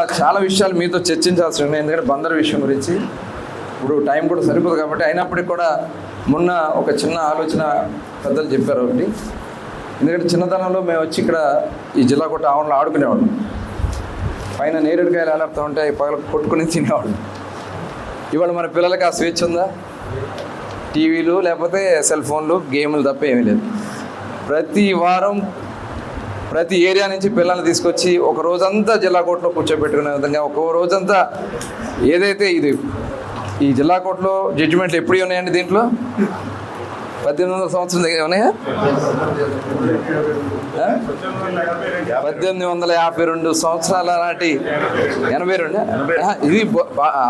చాలా విషయాలు మీతో చర్చించాల్సి ఉన్నాయి. ఎందుకంటే బందర్ విషయం గురించి ఇప్పుడు టైం కూడా సరిపోదు కాబట్టి అయినప్పటికీ కూడా మొన్న ఒక చిన్న ఆలోచన పెద్దలు చెప్పారు ఒకటి. ఎందుకంటే చిన్నతనంలో మేము వచ్చి ఇక్కడ ఈ జిల్లా కొట్ట ఆవరణలో ఆడుకునేవాళ్ళం. పైన నేరేడుకాయలు ఎలాడుతూ ఉంటే పగల కొట్టుకుని తినేవాళ్ళం. ఇవాళ మన పిల్లలకి ఆ స్వేచ్ఛ ఉందా? టీవీలు లేకపోతే సెల్ ఫోన్లు గేములు తప్ప ఏమీ లేదు. ప్రతి వారం ప్రతి ఏరియా నుంచి పిల్లల్ని తీసుకొచ్చి ఒక రోజంతా జిల్లా కోర్టులో కూర్చోబెట్టుకునే విధంగా ఒక రోజంతా ఏదైతే ఇది ఈ జిల్లా కోర్టులో జడ్జిమెంట్లు ఎప్పుడు ఉన్నాయండి దీంట్లో? పద్దెనిమిది వందల సంవత్సరం దగ్గర ఉన్నాయా? పద్దెనిమిది వందల యాభై రెండు సంవత్సరాల నాటి ఎనభై రెండు ఇది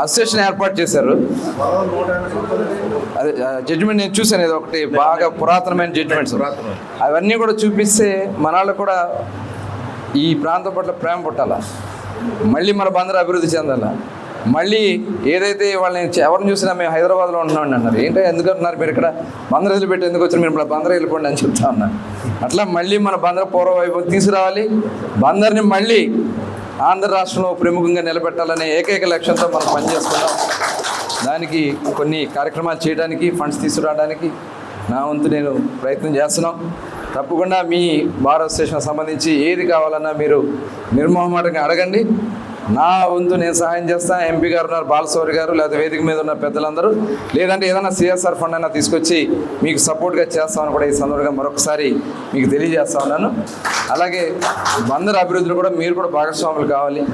అసోసియేషన్ ఏర్పాటు చేశారు. అదే జడ్జిమెంట్ నేను చూశాను ఇది ఒకటి బాగా పురాతనమైన జడ్జిమెంట్స్ అవన్నీ కూడా చూపిస్తే మన వాళ్ళు కూడా ఈ ప్రాంతం పట్ల ప్రేమ పుట్టాల? మళ్ళీ మన బందరు అభివృద్ధి చెందాల? మళ్ళీ ఏదైతే వాళ్ళని ఎవరిని చూసినా మేము హైదరాబాద్లో ఉంటున్నాం అన్నారు. ఏంటో ఎందుకు అంటున్నారు? మీరు ఇక్కడ బందర్ వదిలిపెట్టి ఎందుకు వచ్చారు? మీరు బందర్ వెళ్ళిపోండి అని చెప్తా ఉన్నారు. అట్లా మళ్ళీ మన బందర్ పూర్వ వైభవం తీసుకురావాలి. బందర్ని మళ్ళీ ఆంధ్ర రాష్ట్రంలో ప్రముఖంగా నిలబెట్టాలనే ఏకైక లక్ష్యంతో మనం పనిచేస్తున్నాం. దానికి కొన్ని కార్యక్రమాలు చేయడానికి ఫండ్స్ తీసుకురావడానికి నా వంతు నేను ప్రయత్నం చేస్తున్నాం. తప్పకుండా మీ భారత్ స్టేషన్ సంబంధించి ఏది కావాలన్నా మీరు నిర్మోహమాటంగా అడగండి. నా వంతు నేను సహాయం చేస్తాను ఎంపీ గారు ఉన్నారు బాలసౌరి గారు లేదా వేదిక మీద ఉన్న పెద్దలందరూ. లేదంటే ఏదైనా సిఎస్ఆర్ ఫండ్ అయినా తీసుకొచ్చి మీకు సపోర్ట్గా చేస్తామని కూడా ఈ సందర్భంగా మరొకసారి మీకు తెలియజేస్తా ఉన్నాను. అలాగే బందర్ అభివృద్ధిలో కూడా మీరు కూడా భాగస్వాములు కావాలి.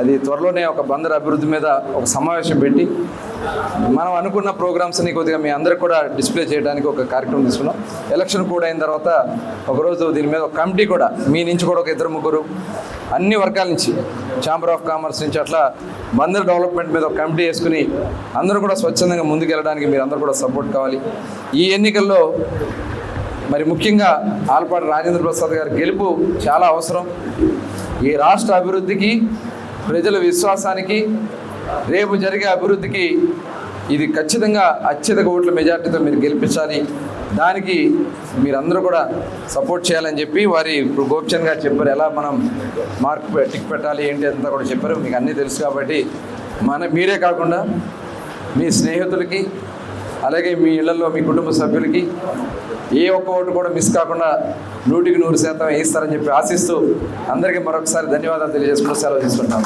అది త్వరలోనే ఒక బందర్ అభివృద్ధి మీద ఒక సమావేశం పెట్టి మనం అనుకున్న ప్రోగ్రామ్స్ని కొద్దిగా మీ అందరికి కూడా డిస్ప్లే చేయడానికి ఒక కార్యక్రమం తీసుకున్నాం. ఎలక్షన్ కూడా అయిన తర్వాత ఒకరోజు దీని మీద ఒక కమిటీ కూడా మీ నుంచి కూడా ఒక ఇద్దరు ముగ్గురు అన్ని వర్గాల నుంచి ఛాంబర్ ఆఫ్ కామర్స్ నుంచి అట్లా బందర్ డెవలప్మెంట్ మీద ఒక కమిటీ వేసుకుని అందరూ కూడా స్వచ్ఛందంగా ముందుకెళ్ళడానికి మీరు అందరూ కూడా సపోర్ట్ కావాలి. ఈ ఎన్నికల్లో మరి ముఖ్యంగా ఆల్పాటి రాజేంద్ర ప్రసాద్ గారి గెలుపు చాలా అవసరం. ఈ రాష్ట్ర అభివృద్ధికి ప్రజల విశ్వాసానికి రేపు జరిగే అభివృద్ధికి ఇది ఖచ్చితంగా అత్యధిక ఓట్ల మెజార్టీతో మీరు గెలిపించాలి. దానికి మీరందరూ కూడా సపోర్ట్ చేయాలని చెప్పి వారి ఇప్పుడు గోపిచంద్ గారు చెప్పారు ఎలా మనం మార్క్ టిక్ పెట్టాలి ఏంటి అంతా కూడా చెప్పారు. మీకు అన్నీ తెలుసు కాబట్టి మన మీరే కాకుండా మీ స్నేహితులకి అలాగే మీ ఇళ్ళలో మీ కుటుంబ సభ్యులకి ఏ ఒక్క ఓటు కూడా మిస్ కాకుండా నూటికి నూరు శాతం వేయిస్తారని చెప్పి ఆశిస్తూ అందరికీ మరొకసారి ధన్యవాదాలు తెలియజేసుకుంటూ సెలవు తీసుకుంటాం